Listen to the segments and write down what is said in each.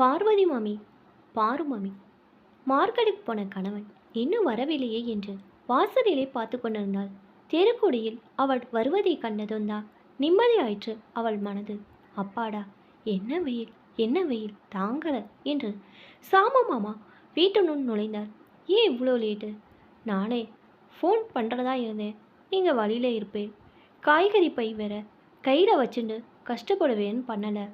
பார்வதி மாமி பாரு மாமி. மார்க்கெட்டுக்கு போன கணவன் இன்னும் வரவில்லையே என்று வாசலிலே பார்த்து கொண்டிருந்தாள். தெருக்குடியில் அவள் வருவதை கண்டதும் தான் நிம்மதியாயிற்று அவள் மனது. அப்பாடா என்ன வெயில் என்ன வெயில் தாங்கல என்று சாம மாமா வீட்டுனுள் நுழைந்தார். ஏன் இவ்வளோ லேட்டு? நானே ஃபோன் பண்ணுறதா இருந்தேன். நீங்கள் வழியில் இருப்பேன். காய்கறி பை வேற கையில் வச்சுட்டு கஷ்டப்படுவேன்னு பண்ணலை.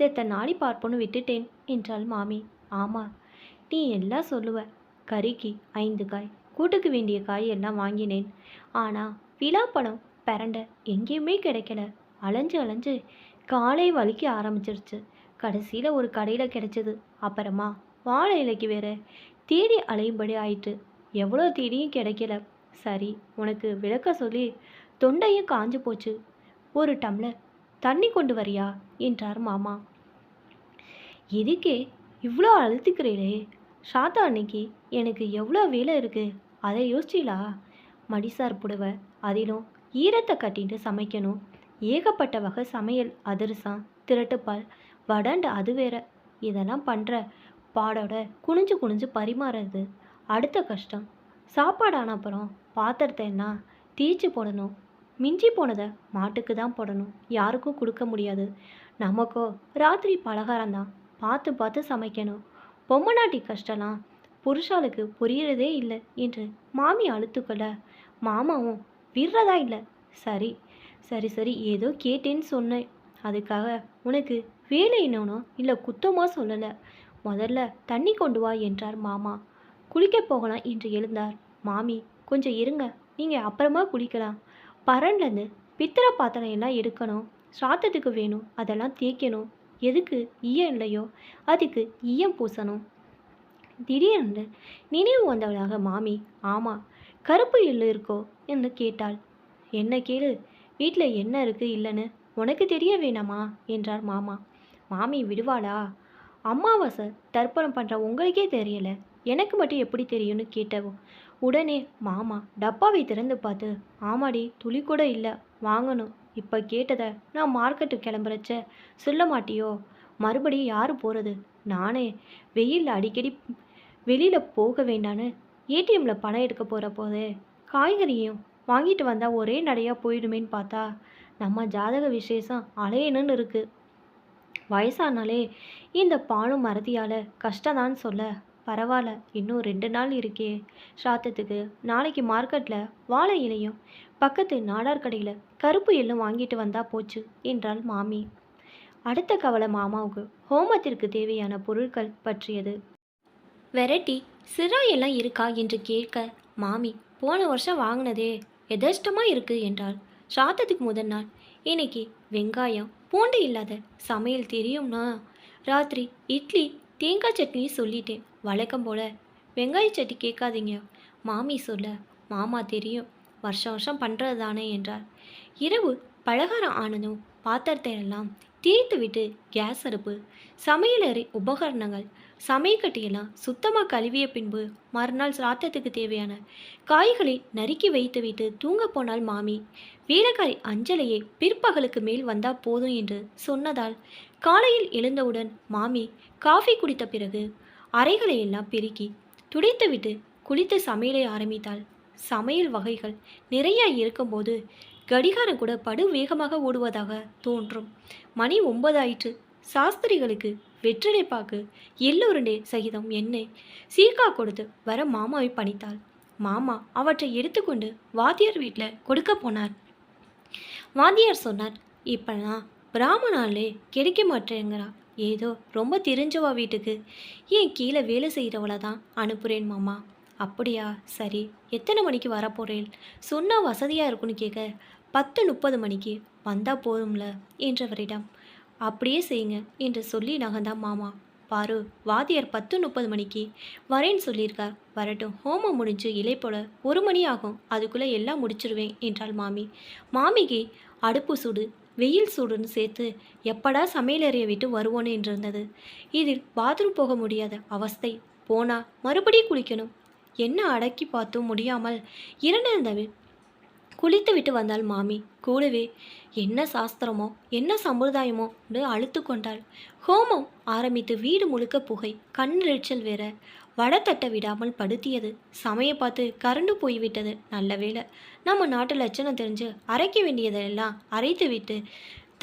சேத்த நாடி பார்ப்போன்னு விட்டுட்டேன். என்றாள் மாமி. ஆமாம் நீ எல்லாம் சொல்லுவ. கறிக்கு ஐந்து காய் கூட்டுக்கு வேண்டிய காய் எல்லாம் வாங்கினேன். ஆனால் விழாப்பழம் பிரண்ட எங்கேயுமே கிடைக்கல. அலைஞ்சு அலைஞ்சு காலை வலிக்க ஆரம்பிச்சிருச்சு. கடைசியில் ஒரு கடையில் கிடைச்சது. அப்புறமா வாழை இலைக்கு வேற தேடி அலையும்படி ஆயிட்டு எவ்வளோ தேடியும் கிடைக்கல. சரி உனக்கு விளக்க சொல்லி தொண்டையும் காஞ்சு போச்சு. ஒரு டம்ளர் தண்ணி கொண்டு வரியா? என்றார் மாமா. எதுக்கே? இவ்வளோ அழுத்துக்கிறீளே. ஷாத்தா அன்னைக்கு எனக்கு எவ்வளோ வேலை இருக்குது அதை யோசிச்சிலா மடிசார் புடவை அதிலும் ஈரத்தை கட்டிட்டு சமைக்கணும். ஏகப்பட்ட வகை சமையல் அதிரசம் திரட்டுப்பால் வடண்டு அது வேற. இதெல்லாம் பண்ணுற பாடோட குனிஞ்சு குனிஞ்சு பரிமாறுறது. அடுத்த கஷ்டம். சாப்பாடு ஆன அப்புறம் பாத்திரத்தை என்ன தீச்சு போடணும். மிஞ்சி போனதை மாட்டுக்கு தான் போடணும். யாருக்கும் கொடுக்க முடியாது. நமக்கோ ராத்திரி பலகாரம் தான் பார்த்து பார்த்து சமைக்கணும். பொம்மநாட்டி கஷ்டம்லாம் புருஷாளுக்கு புரியறதே இல்லை என்று மாமி அழுத்துக்கொள்ள. மாமாவும் விடுறதா இல்லை? சரி சரி சரி ஏதோ கேட்டேன்னு சொன்னேன். அதுக்காக உனக்கு வேலை என்னோனோ இல்லை குத்தமாக சொல்லலை. முதல்ல தண்ணி கொண்டு வா என்றார் மாமா. குளிக்க போகலாம் என்று எழுந்தார். மாமி கொஞ்சம் இருங்க நீங்கள் அப்புறமா குளிக்கலாம். பரன்லேருந்து பித்தளை பாத்திரம் எல்லாம் எடுக்கணும். சாத்தத்துக்கு வேணும் அதெல்லாம் தேய்க்கணும். எதுக்கு ஈயம் இல்லையோ அதுக்கு ஈயம் பூசணும். திடீரென்று நினைவு வந்தவளாக மாமி ஆமாம் கருப்பு எள்ளு இருக்கோ? என்று கேட்டாள். என்ன கேளு வீட்டில் என்ன இருக்குது இல்லைன்னு உனக்கு தெரிய வேணாமா? என்றார் மாமா. மாமி விடுவாளா? அம்மாவாசை தர்ப்பணம் பண்ணுற உங்களுக்கே தெரியல எனக்கு மட்டும் எப்படி தெரியும்னு கேட்டவோ? உடனே மாமா டப்பாவை திறந்து பார்த்து ஆமாடி துளி கூட இல்லை வாங்கணும். இப்போ கேட்டதை நான் மார்க்கெட்டு கிளம்புறச்ச. சொல்ல மாட்டியோ? மறுபடியும் யார் போகிறது நானே. வெயிலில் அடிக்கடி வெளியில் போக வேண்டான்னு ஏடிஎம்மில் பணம் எடுக்க போகிற போது காய்கறியும் வாங்கிட்டு வந்தால் ஒரே நடையாக போயிடுமேன்னு பார்த்தா நம்ம ஜாதக விசேஷம் அலையணும்னு இருக்குது வயசானாலே இந்த பாலும் மறதியால் கஷ்டம்தான் சொல்ல. பரவாயில்ல இன்னும் ரெண்டு நாள் இருக்கே. சாத்தத்துக்கு நாளைக்கு மார்க்கெட்டில் வாழை இலையும் பக்கத்து நாடார் கடையில் கருப்பு எள்ளும் வாங்கிட்டு வந்தா போச்சு என்றாள் மாமி. அடுத்த கவலை மாமாவுக்கு. ஹோமத்திற்கு தேவையான பொருட்கள் பற்றியது. வெரைட்டி சிரா எல்லாம் இருக்கா என்று கேட்க மாமி போன வருஷம் வாங்கினதே எதர்ஷ்டமாக இருக்கு என்றாள். சாத்தத்துக்கு முதல் நாள். இன்னைக்கு வெங்காயம் பூண்டு இல்லாத சமையல் தெரியும்னா? ராத்திரி இட்லி தேங்காய் சட்னி சொல்லிட்டேன் வழக்கம் போல. வெங்காய சட்னி கேட்காதீங்க மாமி சொல்ல. மாமா தெரியும். வருஷம் வருஷம் பண்ணுறது தானே என்றார். இரவு பலகாரம் ஆனதும் பாத்திரத்தை எல்லாம் தீர்த்துவிட்டு கேஸ் அடுப்பு சமையலறை உபகரணங்கள் சமையக்கட்டியெல்லாம் சுத்தமாக கழுவிய பின்பு மறுநாள் சாத்தத்துக்கு தேவையான காய்களை நறுக்கி வைத்துவிட்டு தூங்க போனால் மாமி. வேலைக்காரி அஞ்சலையை பிற்பகலுக்கு மேல் வந்தால் போதும் என்று சொன்னதால் காலையில் எழுந்தவுடன் மாமி காஃபி குடித்த பிறகு அறைகளை எல்லாம் பெருக்கி துடைத்துவிட்டு குளித்து சமையலை ஆரம்பித்தாள். சமையல் வகைகள் நிறைய இருக்கும்போது கடிகாரம் கூட படு வேகமாக ஓடுவதாக தோன்றும். மணி ஒன்பதாயிற்று. சாஸ்திரிகளுக்கு வெற்றிலை பாக்கு எல்லோருண்டே சகிதம் எண்ணெய் சீர்கா கொடுத்து வர மாமாவை பணித்தாள். மாமா அவற்றை எடுத்துக்கொண்டு வாத்தியார் வீட்டில் கொடுக்க போனார். வாத்தியார் சொன்னார் இப்பெல்லாம் பிராமணாலே கிடைக்க மாட்டேங்கிறா. ஏதோ ரொம்ப தெரிஞ்சவா வீட்டுக்கு. ஏன் கீழே வேலை செய்கிறவளை தான் அனுப்புகிறேன் மாமா. அப்படியா? சரி எத்தனை மணிக்கு வரப்போகிறேன் சொன்னால் வசதியாக இருக்குன்னு கேட்க பத்து முப்பது மணிக்கு. வந்தால் போதும்ல? என்றவரிடம். அப்படியே செய்யுங்க என்று சொல்லி நகர்ந்தான் மாமா. பாரு வாத்தியார் பத்து முப்பது மணிக்கு. வரேன்னு சொல்லியிருக்கார். வரட்டும் ஹோமம் முடிஞ்சு இலை போல ஒரு மணி ஆகும். அதுக்குள்ளே எல்லாம் முடிச்சிருவேன் என்றாள் மாமி. மாமிக்கு அடுப்பு சூடு வெயில் சூடுன்னு சேர்த்து எப்படா சமையலறையை விட்டு வருவோன்னு என்றிருந்தது இதில் பாத்ரூம் போக முடியாத அவஸ்தை. போனா மறுபடியும் குளிக்கணும். என்ன அடக்கி பார்த்தும் முடியாமல் இரண்டிருந்தவை. குளித்து விட்டு வந்தாள் மாமி. கூடவே என்ன சாஸ்திரமோ என்ன சம்பிரதாயமோன்னு அழுத்து கொண்டாள். ஹோமம் ஆரம்பித்து வீடு முழுக்க புகை கண்ணெரிச்சல் வேற. வடை தட்ட விடாமல் படுத்தியது. சமைய பார்த்து கரண்டு போய்விட்டது. நல்ல வேளை. நம்ம நாட்டு லட்சணம் தெரிஞ்சு அரைக்க வேண்டியதெல்லாம் அரைத்து விட்டு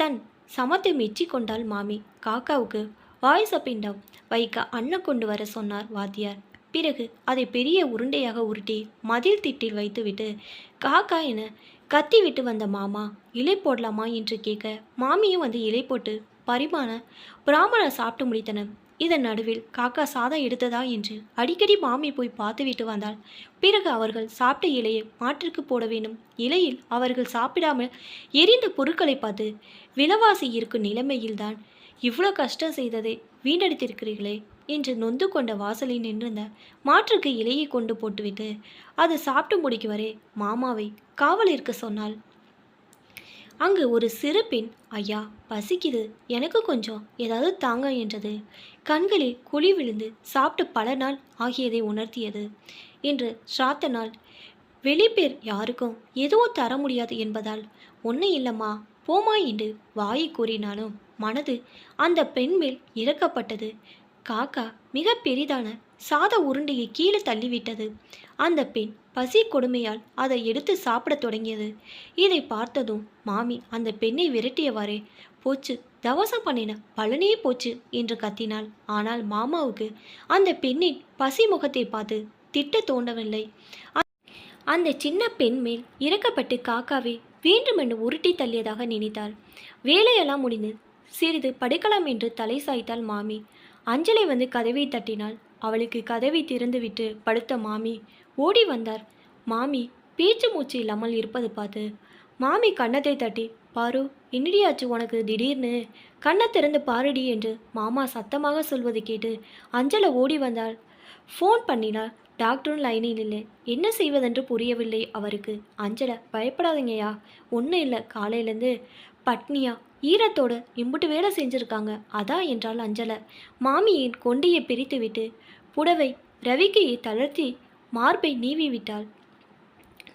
தன் சமத்தை மெச்சி கொண்டாள் மாமி. காக்காவுக்கு வாய்ஸ் பிண்டம் வைக்க அண்ணன் கொண்டு வர சொன்னார் வாத்தியார். பிறகு அதை பெரிய உருண்டையாக உருட்டி மதில் திட்டில் வைத்துவிட்டு காக்கா என கத்தி விட்டு வந்த மாமா இலை போடலாமா என்று கேட்க மாமியும் வந்து இலை போட்டு பரிமாண பிராமணர் சாப்பிட்டு முடித்தனர். இதன் நடுவில் காக்கா சாதம் எடுத்ததா என்று அடிக்கடி மாமி போய் பார்த்துவிட்டு வந்தாள். பிறகு அவர்கள் சாப்பிட்ட இலையை மாற்றிற்கு போட வேண்டும். இலையில் அவர்கள் சாப்பிடாமல் எரிந்த பொருட்களை பார்த்து விலைவாசி இருக்கும் நிலைமையில்தான் இவ்வளோ கஷ்டம் செய்ததை வீணடித்திருக்கிறீர்களே. என்று நொந்து கொண்ட வாசலில் நின்றிருந்த மாற்றுக்கு இலையை கொண்டு போட்டுவிட்டு அது சாப்பிட்டு முடிக்கும் வரை மாமாவை காவலிற்கு சொன்னாள். அங்கு ஒரு சிறு பெண் ஐயா பசிக்குது. எனக்கு கொஞ்சம் ஏதாவது தாங்க என்றது. கண்களில் குழி விழுந்து சாப்பிட்டு பல நாள் ஆகியதை உணர்த்தியது என்று சாத்த நாள் வெளிப்பேர் யாருக்கும் எதுவும் தர முடியாது என்பதால் ஒன்றும் இல்லைம்மா போமா என்று வாயை கூறினாலும் மனது அந்த பெண் மேல் இறக்கப்பட்டது. காக்கா மிக பெரிதான சாத உருண்டையை கீழே தள்ளிவிட்டது. அந்த பெண் பசி கொடுமையால் அதை எடுத்து சாப்பிடத் தொடங்கியது. இதை பார்த்ததும் மாமி அந்த பெண்ணை விரட்டியவாறே போச்சு தவசம் பண்ணின பலனே போச்சு என்று கத்தினாள். ஆனால் மாமாவுக்கு அந்த பெண்ணின் பசி முகத்தை பார்த்து திட்ட தோண்டவில்லை அந்த சின்ன பெண் மேல் இறக்கப்பட்டு காக்காவை வேண்டுமென்று உருட்டி தள்ளியதாக நினைத்தாள். வேலையெல்லாம் முடிந்து சிறிது படுக்கலாம் என்று தலை சாய்த்தாள் மாமி. அஞ்சலை வந்து கதவை தட்டினாள். அவளுக்கு கதவை திறந்துவிட்டு படுத்த மாமி ஓடி வந்தார். மாமி பேச்சு மூச்சு இல்லாமல் இருப்பது பார்த்து மாமி கன்னத்தை தட்டி பாரு என்னடியாச்சு உனக்கு திடீர்னு? கண்ணை திறந்து பாருடி என்று மாமா சத்தமாக சொல்வது கேட்டு அஞ்சலை ஓடி வந்தாள். ஃபோன் பண்ணினாள். டாக்டரும் லைனில் இல்லை. என்ன செய்வதென்று புரியவில்லை அவருக்கு. அஞ்சலை பயப்படாதீங்கய்யா. ஒன்றும் இல்லை. காலையிலேருந்து பட்னியா ஈரத்தோடு இம்புட்டு வேலை செஞ்சுருக்காங்க. அதா என்றால் அஞ்சலை. மாமியின் கொண்டையை பிரித்துவிட்டு புடவை ரவிக்கையை தளர்த்தி மார்பை நீவி விட்டாள்.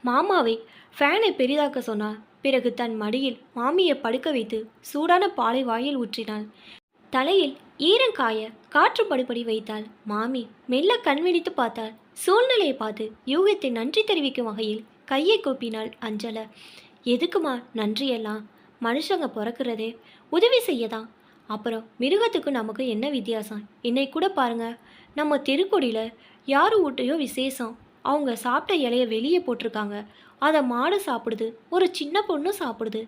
மாமாவை ஃபேனை பெரிதாக்க சொன்னார் பிறகு தன் மடியில் மாமியை படுக்க வைத்து சூடான பாலை வாயில் ஊற்றினாள். தலையில் ஈரங்காய காற்று படுபடி வைத்தாள். மாமி மெல்ல கண்விழித்து பார்த்தாள். சூழ்நிலையை பார்த்து யூகத்தை நன்றி தெரிவிக்கும் வகையில் கையை கூப்பினாள் அஞ்சல. எதுக்குமா நன்றியெல்லாம்? மனுஷங்க பிறக்கிறதே உதவி செய்யதான். அப்புறம் மிருகத்துக்கும் நமக்கு என்ன வித்தியாசம்? இன்னை கூட பாருங்க. நம்ம தெருக்கொடியில் யார் வீட்டையோ விசேஷம் அவங்க சாப்பிட்ட இலைய வெளியே போட்டிருக்காங்க. அதை மாடு சாப்பிடுது ஒரு சின்ன பொண்ணு சாப்பிடுது.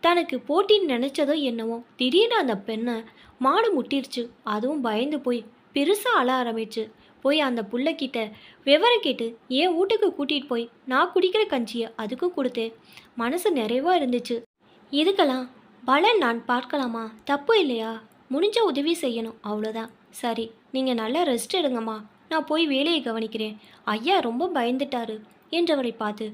தனக்கு போட்டின்னு நினச்சதோ என்னவோ திடீர்னு அந்த பெண்ணை மாடு முட்டிருச்சு. அதுவும் பயந்து போய் பெருசாக அழ ஆரம்பிச்சு. போய் அந்த புள்ளைக்கிட்ட விவரம் கேட்டு என் வீட்டுக்கு கூட்டிகிட்டு போய்? நான் குடிக்கிற கஞ்சியை அதுக்கும் கொடுத்தேன். மனசு நிறைவாக இருந்துச்சு. இதுக்கெல்லாம் பலன் நான் பார்க்கலாமா? தப்பு இல்லையா? முடிஞ்ச உதவி செய்யணும். அவ்வளோதான் சரி நீங்கள் நல்லா ரெஸ்ட் எடுங்கம்மா. நான் போய் வேலையை கவனிக்கிறேன். ஐயா ரொம்ப பயந்துட்டாரு என்றவரை பார்த்து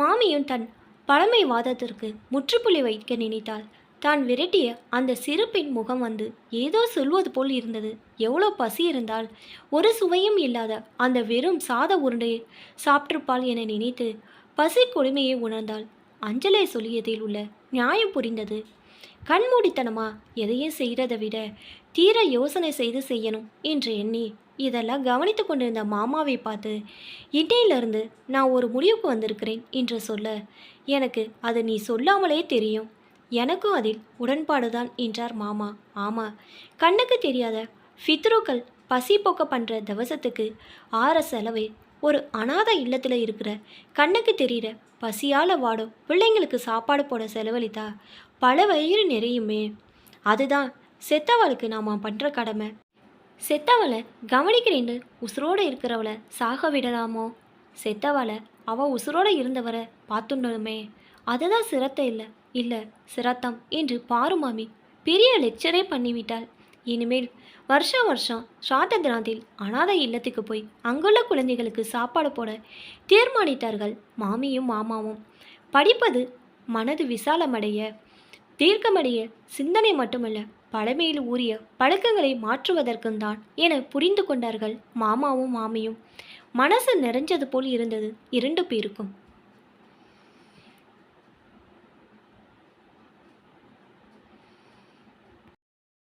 மாமியும் தன் பழமை வாதத்திற்கு முற்றுப்புள்ளி வைக்க நினைத்தாள். தான் விரட்டிய அந்த சிறுப்பின் முகம் வந்து ஏதோ சொல்வது போல் இருந்தது. எவ்வளோ பசி இருந்தால் ஒரு சுவையும் இல்லாத அந்த வெறும் சாத உருண்டையை சாப்பிட்டிருப்பாள் என நினைத்து பசி கொடுமையை உணர்ந்தாள். அஞ்சலை சொல்லியதில் உள்ள நியாயம் புரிந்தது. கண்மூடித்தனமா எதையும் செய்கிறதை விட தீர யோசனை செய்து செய்யணும் என்று எண்ணி இதெல்லாம் கவனித்து கொண்டிருந்த மாமாவை பார்த்து இன்னையிலிருந்து நான் ஒரு முடிவுக்கு வந்திருக்கிறேன் என்று சொல்ல எனக்கு அது நீ சொல்லாமலே தெரியும். எனக்கும் அதில் உடன்பாடுதான் என்றார் மாமா. ஆமா கண்ணுக்கு தெரியாத ஃபித்ருக்கள் பசி போக்க பண்ணுற தவசத்துக்கு ஆற செலவை ஒரு அனாதை இல்லத்தில் இருக்கிற கண்ணுக்கு தெரிகிற பசியால் வாடும் பிள்ளைங்களுக்கு சாப்பாடு போட செலவழித்தா பல வயிறு நிறையுமே. அதுதான் செத்தவளுக்கு நாம் பண்ணுற கடமை. செத்தவளை கவனிக்கிறேன்னு உசுரோடு இருக்கிறவளை சாக விடலாமோ? செத்தவளை அவள் உசுரோடு இருந்தவரை பார்த்துடணுமே. அதுதான் சிரத்தை இல்லை. இல்லை சிரத்தம் என்று பாருமாமி பெரிய லெக்சரே பண்ணிவிட்டாள். இனிமேல் வருஷம் வருஷம் ஸ்ராத்த தினத்தில் அனாதை இல்லத்துக்கு போய் அங்குள்ள குழந்தைகளுக்கு சாப்பாடு போட தீர்மானித்தார்கள் மாமியும் மாமாவும். படிப்பது மனது விசாலமடைய தீர்க்கமடைய சிந்தனை மட்டுமல்ல பழமையில் ஊறிய பழக்கங்களை மாற்றுவதற்கும் தான் என புரிந்து கொண்டார்கள் மாமாவும் மாமியும். மனசு நிறைஞ்சது போல் இருந்தது இரண்டு பேருக்கும்.